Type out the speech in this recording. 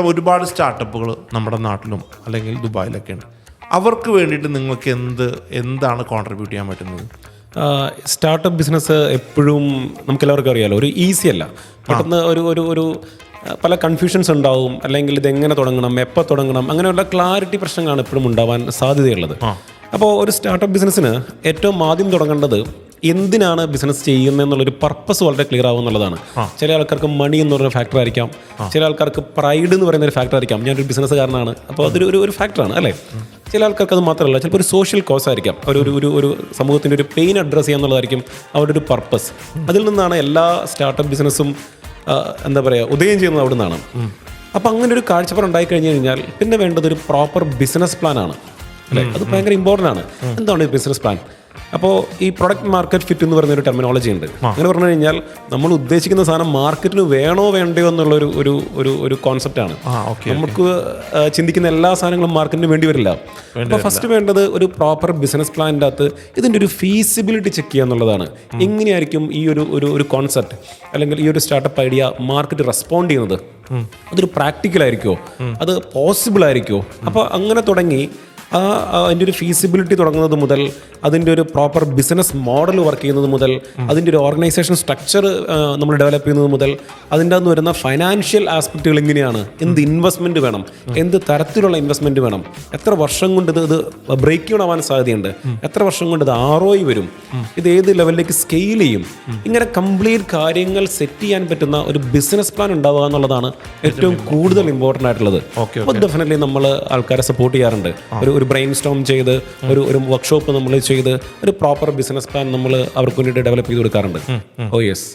ഒരുപാട് സ്റ്റാർട്ടപ്പുകൾ നമ്മുടെ നാട്ടിലും അല്ലെങ്കിൽ ദുബായിലൊക്കെ ഉണ്ട് അവർക്ക് വേണ്ടിയിട്ട് നിങ്ങൾക്ക് എന്ത് എന്താണ് കോൺട്രിബ്യൂട്ട് ചെയ്യാൻ പറ്റുന്നത്? സ്റ്റാർട്ടപ്പ് ബിസിനസ് എപ്പോഴും നമുക്കെല്ലാവർക്കും അറിയാലോ ഒരു ഈസി അല്ല. പെട്ടെന്ന് ഒരു ഒരു ഒരു പല കൺഫ്യൂഷൻസ് ഉണ്ടാവും അല്ലെങ്കിൽ ഇത് എങ്ങനെ തുടങ്ങണം എപ്പോൾ തുടങ്ങണം അങ്ങനെയുള്ള ക്ലാരിറ്റി പ്രശ്നങ്ങളാണ് എപ്പോഴും ഉണ്ടാവാൻ സാധ്യതയുള്ളത്. അപ്പോൾ ഒരു സ്റ്റാർട്ടപ്പ് ബിസിനസ്സിന് ഏറ്റവും ആദ്യം തുടങ്ങേണ്ടത് എന്തിനാണ് ബിസിനസ് ചെയ്യുന്നത് എന്നുള്ളൊരു പർപ്പസ് വളരെ ക്ലിയർ ആവും എന്നുള്ളതാണ്. ചില ആൾക്കാർക്ക് മണി എന്ന് പറയുന്ന ഫാക്ടർ ആയിരിക്കാം ചില ആൾക്കാർക്ക് പ്രൈഡ് എന്ന് പറയുന്ന ഒരു ഫാക്ടർ ആയിരിക്കാം. ഞാനൊരു ബിസിനസ്സുകാരനാണ് അപ്പോൾ അതൊരു ഒരു ഒരു ഫാക്ടറാണ് അല്ലേ? ചില ആൾക്കാർക്ക് അത് മാത്രമല്ല ചിലപ്പോൾ ഒരു സോഷ്യൽ കോസ് ആയിരിക്കാം. അവർ ഒരു ഒരു ഒരു സമൂഹത്തിന്റെ ഒരു പെയിൻ അഡ്രസ്സ് ചെയ്യുക എന്നുള്ളതായിരിക്കും അവരുടെ ഒരു പർപ്പസ് അതിൽ നിന്നാണ് എല്ലാ സ്റ്റാർട്ടപ്പ് ബിസിനസ്സും എന്താ പറയുക ഉദയം ചെയ്യുന്നത് അവിടെ നിന്നാണ് അപ്പം അങ്ങനെ ഒരു കാഴ്ചപ്പാട് ഉണ്ടായി കഴിഞ്ഞു കഴിഞ്ഞാൽ പിന്നെ വേണ്ടത് ഒരു പ്രോപ്പർ ബിസിനസ് പ്ലാൻ ആണ്. അല്ലേ? അത് ഭയങ്കര ഇമ്പോർട്ടന്റ് ആണ്. എന്താണ് ഈ ബിസിനസ് പ്ലാൻ അപ്പോൾ ഈ പ്രൊഡക്റ്റ് മാർക്കറ്റ് ഫിറ്റ് എന്ന് പറയുന്ന ഒരു ടെർമിനോളജി ഉണ്ട്. അങ്ങനെ പറഞ്ഞു കഴിഞ്ഞാൽ നമ്മൾ ഉദ്ദേശിക്കുന്ന സാധനം മാർക്കറ്റിന് വേണോ വേണ്ടയോ എന്നുള്ള ഒരു ഒരു ഒരു ഒരു കോൺസെപ്റ്റാണ് ആണ് നമുക്ക് ചിന്തിക്കുന്ന എല്ലാ സാധനങ്ങളും മാർക്കറ്റിന് വേണ്ടി വരില്ല. അപ്പോൾ ഫസ്റ്റ് വേണ്ടത് ഒരു പ്രോപ്പർ ബിസിനസ് പ്ലാനിന്റെ അകത്ത് ഇതിന്റെ ഒരു ഫീസിബിലിറ്റി ചെക്ക് ചെയ്യുക എന്നുള്ളതാണ്. എങ്ങനെയായിരിക്കും ഈ ഒരു ഒരു ഒരു കോൺസെപ്റ്റ് അല്ലെങ്കിൽ ഈ ഒരു സ്റ്റാർട്ടപ്പ് ഐഡിയ മാർക്കറ്റ് റെസ്പോണ്ട് ചെയ്യുന്നത്? അതൊരു പ്രാക്ടിക്കൽ ആയിരിക്കുമോ അത് പോസിബിൾ ആയിരിക്കുമോ അപ്പോൾ അങ്ങനെ തുടങ്ങി ആ അതിന്റെ ഒരു ഫീസിബിലിറ്റി തുടങ്ങുന്നത് മുതൽ അതിന്റെ ഒരു പ്രോപ്പർ ബിസിനസ് മോഡൽ വർക്ക് ചെയ്യുന്നത് മുതൽ അതിന്റെ ഒരു ഓർഗനൈസേഷൻ സ്ട്രക്ചർ നമ്മൾ ഡെവലപ്പ് ചെയ്യുന്നത് മുതൽ അതിന്റെ അകത്ത് വരുന്ന ഫൈനാൻഷ്യൽ ആസ്പെക്റ്റുകൾ എങ്ങനെയാണ് എന്ത് ഇൻവെസ്റ്റ്മെന്റ് വേണം? എന്ത് തരത്തിലുള്ള ഇൻവെസ്റ്റ്മെന്റ് വേണം? എത്ര വർഷം കൊണ്ട് ഇത് ഇത് ബ്രേക്ക് ഡൗൺ ആവാൻ സാധ്യതയുണ്ട്? എത്ര വർഷം കൊണ്ട് ഇത് ആർ വരും? ഇത് ഏത് ലെവലിലേക്ക് സ്കെയിൽ ചെയ്യും? ഇങ്ങനെ കംപ്ലീറ്റ് കാര്യങ്ങൾ സെറ്റ് ചെയ്യാൻ പറ്റുന്ന ഒരു ബിസിനസ് പ്ലാൻ ഉണ്ടാവുക എന്നുള്ളതാണ് ഏറ്റവും കൂടുതൽ ഇമ്പോർട്ടന്റ് ആയിട്ടുള്ളത്. ഓക്കെ അപ്പോൾ ഡെഫിനറ്റ്ലി നമ്മൾ ആൾക്കാരെ സപ്പോർട്ട് ചെയ്യാറുണ്ട്. ഒരു ഒരു ബ്രെയിൻ സ്റ്റോം ചെയ്ത് ഒരു ഒരു വർക്ക്ഷോപ്പ് നമ്മൾ ചെയ്ത് ഒരു പ്രോപ്പർ ബിസിനസ് പ്ലാൻ നമ്മൾ അവർക്ക് വേണ്ടിയിട്ട് ഡെവലപ്പ് ചെയ്ത് കൊടുക്കാറുണ്ട്. ഓ യെസ്